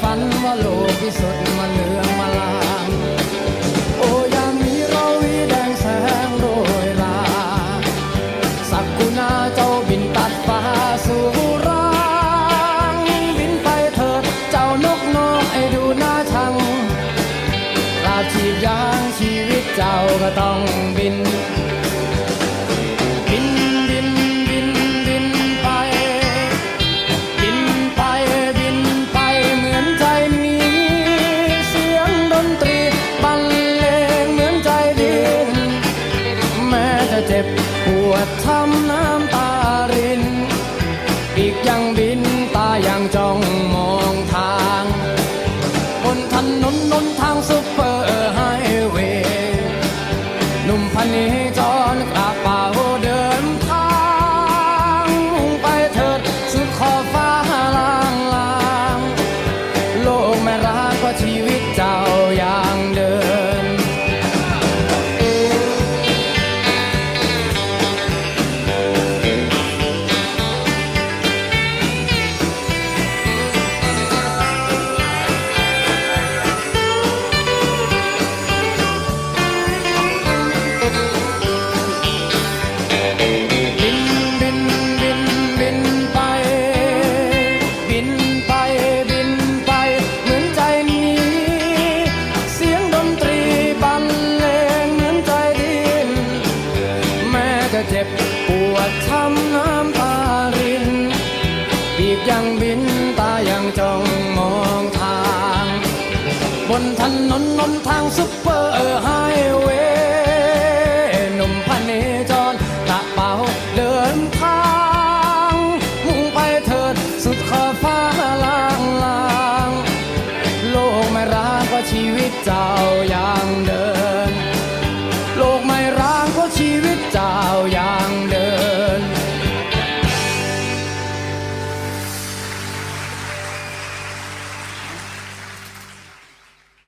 ฝันว่าโลกที่สุดมันเลืองมาลางโอ้ยามนี้เราวีแดงแสงโรยลา สักกุณาเจ้าบินตัดฟ้าสู่รางบินไปเถิดเจ้านกน้อยดูหน่าชังลาชีพยางชีวิตเจ้าก็ต้องำน้ำตาริน อีกยังบินตายังจ้องมองทางบนถนนนนทางซุปเปอร์ไฮเวย์หนุ่มพันนี้จรกระเป๋าเดินทางไปเถิดสุดขอบฟ้าลางลาง โลกไม่รักว่าชีวิตเจ้าอย่างเดิน วดช้ำน้ำตารินปีกยังบินตายังจ้องมองทาง บนถนนนนทางซุปเปอร์ไฮเวย์หนุ่มพันเนจรกระเป๋าเดินทาง มุ่งไปเถิดสุดขอบฟ้าล่างล่างโลกไม่ร้างก็ชีวิตเจ้ายังเดิน โลกไม่ร้างก็ชีวิตเจ้ายัง